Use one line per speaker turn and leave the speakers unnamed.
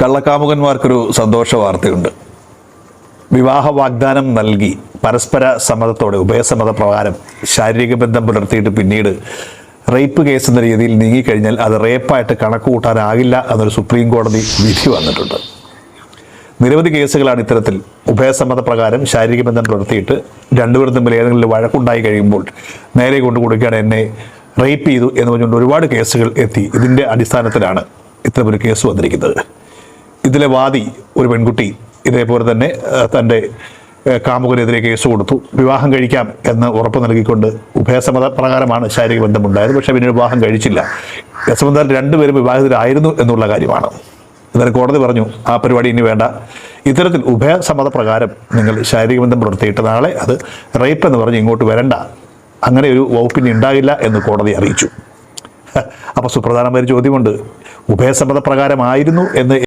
കള്ളക്കാമുകന്മാർക്കൊരു സന്തോഷ വാർത്തയുണ്ട് വിവാഹ വാഗ്ദാനം നൽകി പരസ്പര സമ്മതത്തോടെ ഉഭയസമ്മത പ്രകാരം ശാരീരിക ബന്ധം പുലർത്തിയിട്ട് പിന്നീട് റേപ്പ് കേസ് എന്ന രീതിയിൽ നീങ്ങിക്കഴിഞ്ഞാൽ അത് റേപ്പായിട്ട് കണക്ക് കൂട്ടാനാകില്ല എന്നൊരു സുപ്രീം കോടതി വിധി വന്നിട്ടുണ്ട്. നിരവധി കേസുകളാണ് ഇത്തരത്തിൽ ഉഭയസമ്മത പ്രകാരം ശാരീരിക ബന്ധം പുലർത്തിയിട്ട് രണ്ടുപേരും തമ്മിൽ ഏതെങ്കിലും വഴക്കുണ്ടായി കഴിയുമ്പോൾ നേരെ കൊണ്ട് കൊടുക്കുകയാണ് എന്നെ റേപ്പ് ചെയ്തു എന്ന് പറഞ്ഞുകൊണ്ട് ഒരുപാട് കേസുകൾ എത്തി. ഇതിന്റെ അടിസ്ഥാനത്തിലാണ് ഇത്തരമൊരു കേസ് വന്നിരിക്കുന്നത്. ഇതിലെ വാദി ഒരു പെൺകുട്ടി ഇതേപോലെ തന്നെ തന്റെ കാമുകനെതിരെ കേസ് കൊടുത്തു. വിവാഹം കഴിക്കാം എന്ന് ഉറപ്പ് നൽകിക്കൊണ്ട് ഉഭയസമ്മത പ്രകാരമാണ് ശാരീരിക ബന്ധമുണ്ടായത്. പക്ഷേ പിന്നീട് വിവാഹം കഴിച്ചില്ല. സംബന്ധം രണ്ടുപേരും വിവാഹിതരായിരുന്നു എന്നുള്ള കാര്യമാണ്. എന്നാൽ കോടതി പറഞ്ഞു ആ പരിപാടി ഇനി വേണ്ട. ഇത്തരത്തിൽ ഉഭയസമ്മത പ്രകാരം നിങ്ങൾ ശാരീരിക ബന്ധം പുലർത്തിയിട്ട് നാളെ അത് റേപ്പ് എന്ന് പറഞ്ഞ് ഇങ്ങോട്ട് വരണ്ട. അങ്ങനെ ഒരു വകുപ്പിന് ഉണ്ടാകില്ല എന്ന് കോടതി അറിയിച്ചു. അപ്പോൾ സുപ്രധാനമായ ഒരു ചോദ്യമുണ്ട്. ഉഭയസമ്മത പ്രകാരമായിരുന്നു എന്ന്